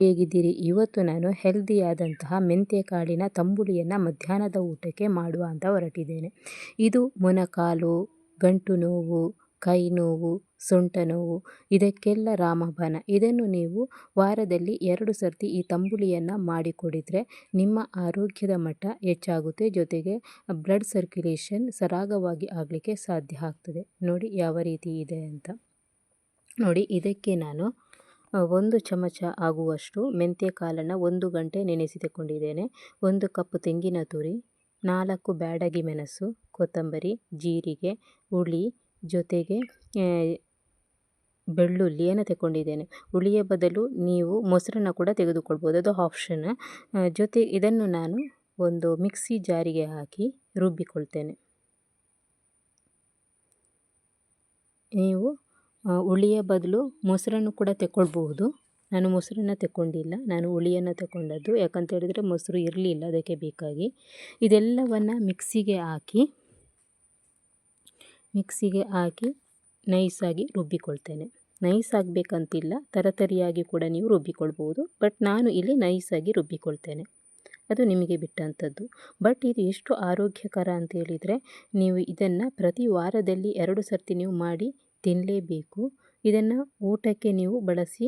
ಹೇಗಿದ್ದೀರಿ? ಇವತ್ತು ನಾನು ಹೆಲ್ದಿಯಾದಂತಹ ಮೆಂತ್ಯಕಾಳಿನ ತಂಬುಳಿಯನ್ನು ಮಧ್ಯಾಹ್ನದ ಊಟಕ್ಕೆ ಮಾಡುವ ಅಂತ ಹೊರಟಿದ್ದೇನೆ. ಇದು ಮೊನಕಾಲು ಗಂಟು ನೋವು, ಕೈ ನೋವು, ಸೊಂಟ ನೋವು, ಇದಕ್ಕೆಲ್ಲ ರಾಮಬಾನ ಇದನ್ನು ನೀವು ವಾರದಲ್ಲಿ ಎರಡು ಸರ್ತಿ ಈ ತಂಬುಳಿಯನ್ನು ಮಾಡಿಕೊಡಿದರೆ ನಿಮ್ಮ ಆರೋಗ್ಯದ ಮಟ್ಟ ಹೆಚ್ಚಾಗುತ್ತೆ. ಜೊತೆಗೆ ಬ್ಲಡ್ ಸರ್ಕ್ಯುಲೇಷನ್ ಸರಾಗವಾಗಿ ಆಗಲಿಕ್ಕೆ ಸಾಧ್ಯ ಆಗ್ತದೆ. ನೋಡಿ ಯಾವ ರೀತಿ ಇದೆ ಅಂತ. ನೋಡಿ, ಇದಕ್ಕೆ ನಾನು ಒಂದು ಚಮಚ ಆಗುವಷ್ಟು ಮೆಂತ್ಯ ಕಾಳನ್ನು ಒಂದು ಗಂಟೆ ನೆನೆಸಿಕೊಂಡಿದ್ದೇನೆ. ಒಂದು ಕಪ್ ತೆಂಗಿನ ತುರಿ, ನಾಲ್ಕು ಬ್ಯಾಡಗಿ ಮೆಣಸು, ಕೊತ್ತಂಬರಿ, ಜೀರಿಗೆ, ಹುಳಿ ಜೊತೆಗೆ ಬೆಳ್ಳುಳ್ಳಿಯನ್ನು ತಗೊಂಡಿದ್ದೇನೆ ಹುಳಿಯ ಬದಲು ನೀವು ಮೊಸರನ್ನು ಕೂಡ ತೆಗೆದುಕೊಳ್ಬೋದು. ಅದು ಆಪ್ಷನ್. ಜೊತೆ ಇದನ್ನು ನಾನು ಒಂದು ಮಿಕ್ಸಿ ಜಾರಿಗೆ ಹಾಕಿ ರುಬ್ಬಿಕೊಳ್ತೇನೆ. ನೀವು ಹುಳಿಯ ಬದಲು ಮೊಸರನ್ನು ಕೂಡ ತಗೊಳ್ಬಹುದು ನಾನು ಮೊಸರನ್ನ ತಗೊಂಡಿಲ್ಲ ನಾನು ಹುಳಿಯನ್ನು ತಗೊಂಡದ್ದು ಯಾಕಂತ ಹೇಳಿದರೆ ಮೊಸರು ಇರಲಿಲ್ಲ ಅದಕ್ಕೆ ಬೇಕಾಗಿ. ಇದೆಲ್ಲವನ್ನು ಮಿಕ್ಸಿಗೆ ಹಾಕಿ ಮಿಕ್ಸಿಗೆ ಹಾಕಿ ನೈಸಾಗಿ ರುಬ್ಬಿಕೊಳ್ತೇನೆ. ನೈಸ್ ಆಗಬೇಕಂತಿಲ್ಲ ತರತರಿಯಾಗಿ ಕೂಡ ನೀವು ರುಬ್ಬಿಕೊಳ್ಬೋದು ಬಟ್ ನಾನು ಇಲ್ಲಿ ನೈಸಾಗಿ ರುಬ್ಬಿಕೊಳ್ತೇನೆ. ಅದು ನಿಮಗೆ ಬಿಟ್ಟಂಥದ್ದು ಬಟ್ ಇದು ಎಷ್ಟು ಆರೋಗ್ಯಕರ ಅಂತ ಹೇಳಿದರೆ, ನೀವು ಇದನ್ನು ಪ್ರತಿ ವಾರದಲ್ಲಿ ಎರಡು ಸರ್ತಿ ನೀವು ಮಾಡಿ ತಿನ್ನಲೇಬೇಕು ಇದನ್ನು ಊಟಕ್ಕೆ ನೀವು ಬಳಸಿ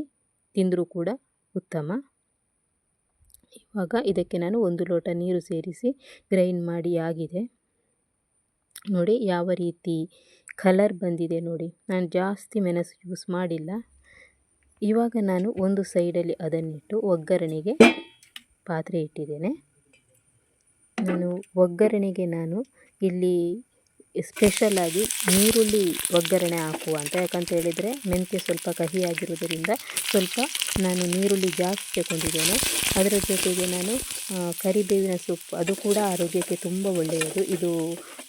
ತಿಂದರೂ ಕೂಡ ಉತ್ತಮ. ಇವಾಗ ಇದಕ್ಕೆ ನಾನು ಒಂದು ಲೋಟ ನೀರು ಸೇರಿಸಿ ಗ್ರೈಂಡ್ ಮಾಡಿ ಆಗಿದೆ. ನೋಡಿ ಯಾವ ರೀತಿ ಕಲರ್ ಬಂದಿದೆ ನೋಡಿ. ನಾನು ಜಾಸ್ತಿ ಮೆಣಸು ಯೂಸ್ ಮಾಡಿಲ್ಲ. ಇವಾಗ ನಾನು ಒಂದು ಸೈಡಲ್ಲಿ ಅದನ್ನಿಟ್ಟು ಒಗ್ಗರಣೆಗೆ ಪಾತ್ರೆ ಇಟ್ಟಿದ್ದೇನೆ. ನಾನು ಒಗ್ಗರಣೆಗೆ ನಾನು ಇಲ್ಲಿ ಸ್ಪೆಷಲಾಗಿ ನೀರುಳ್ಳಿ ಒಗ್ಗರಣೆ ಹಾಕುವ ಅಂತ. ಯಾಕಂತ ಹೇಳಿದರೆ ಮೆಂತ್ಯ ಸ್ವಲ್ಪ ಕಹಿಯಾಗಿರುವುದರಿಂದ ಸ್ವಲ್ಪ ನಾನು ನೀರುಳ್ಳಿ ಜಾಸ್ತಿ ತಗೊಂಡಿದ್ದೇನೆ. ಅದರ ಜೊತೆಗೆ ನಾನು ಕರಿಬೇವಿನ ಸೊಪ್ಪು, ಅದು ಕೂಡ ಆರೋಗ್ಯಕ್ಕೆ ತುಂಬ ಒಳ್ಳೆಯದು. ಇದು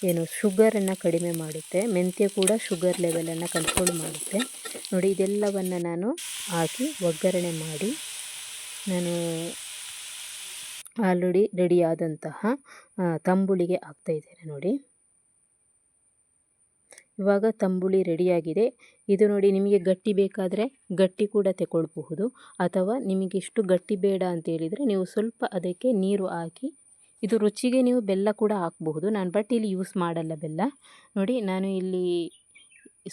ಏನು ಶುಗರನ್ನು ಕಡಿಮೆ ಮಾಡುತ್ತೆ. ಮೆಂತ್ಯ ಕೂಡ ಶುಗರ್ ಲೆವೆಲನ್ನು ಕಂಟ್ರೋಲ್ ಮಾಡುತ್ತೆ. ನೋಡಿ, ಇದೆಲ್ಲವನ್ನು ನಾನು ಹಾಕಿ ಒಗ್ಗರಣೆ ಮಾಡಿ ನಾನು ಆಲ್ರೆಡಿ ರೆಡಿಯಾದಂತಹ ತಂಬುಳಿಗೆ ಹಾಕ್ತಾಯಿದ್ದೇನೆ ನೋಡಿ. ಇವಾಗ ತಂಬುಳಿ ರೆಡಿಯಾಗಿದೆ. ಇದು ನೋಡಿ ನಿಮಗೆ ಗಟ್ಟಿ ಬೇಕಾದರೆ ಗಟ್ಟಿ ಕೂಡ ತಗೊಳ್ಬಹುದು ಅಥವಾ ನಿಮಗೆ ಇಷ್ಟು ಗಟ್ಟಿ ಬೇಡ ಅಂತ ಹೇಳಿದರೆ ನೀವು ಸ್ವಲ್ಪ ಅದಕ್ಕೆ ನೀರು ಹಾಕಿ, ಇದು ರುಚಿಗೆ ನೀವು ಬೆಲ್ಲ ಕೂಡ ಹಾಕಬಹುದು. ನಾನು ಬಟ್ ಇಲ್ಲಿ ಯೂಸ್ ಮಾಡಲ್ಲ ಬೆಲ್ಲ. ನೋಡಿ ನಾನು ಇಲ್ಲಿ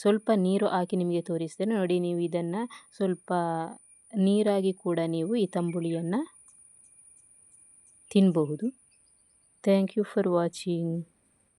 ಸ್ವಲ್ಪ ನೀರು ಹಾಕಿ ನಿಮಗೆ ತೋರಿಸ್ತೇನೆ. ನೋಡಿ ನೀವು ಇದನ್ನು ಸ್ವಲ್ಪ ನೀರಾಗಿ ಕೂಡ ನೀವು ಈ ತಂಬುಳಿಯನ್ನು ತಿನ್ನಬಹುದು ಥ್ಯಾಂಕ್ ಯು ಫಾರ್ ವಾಚಿಂಗ್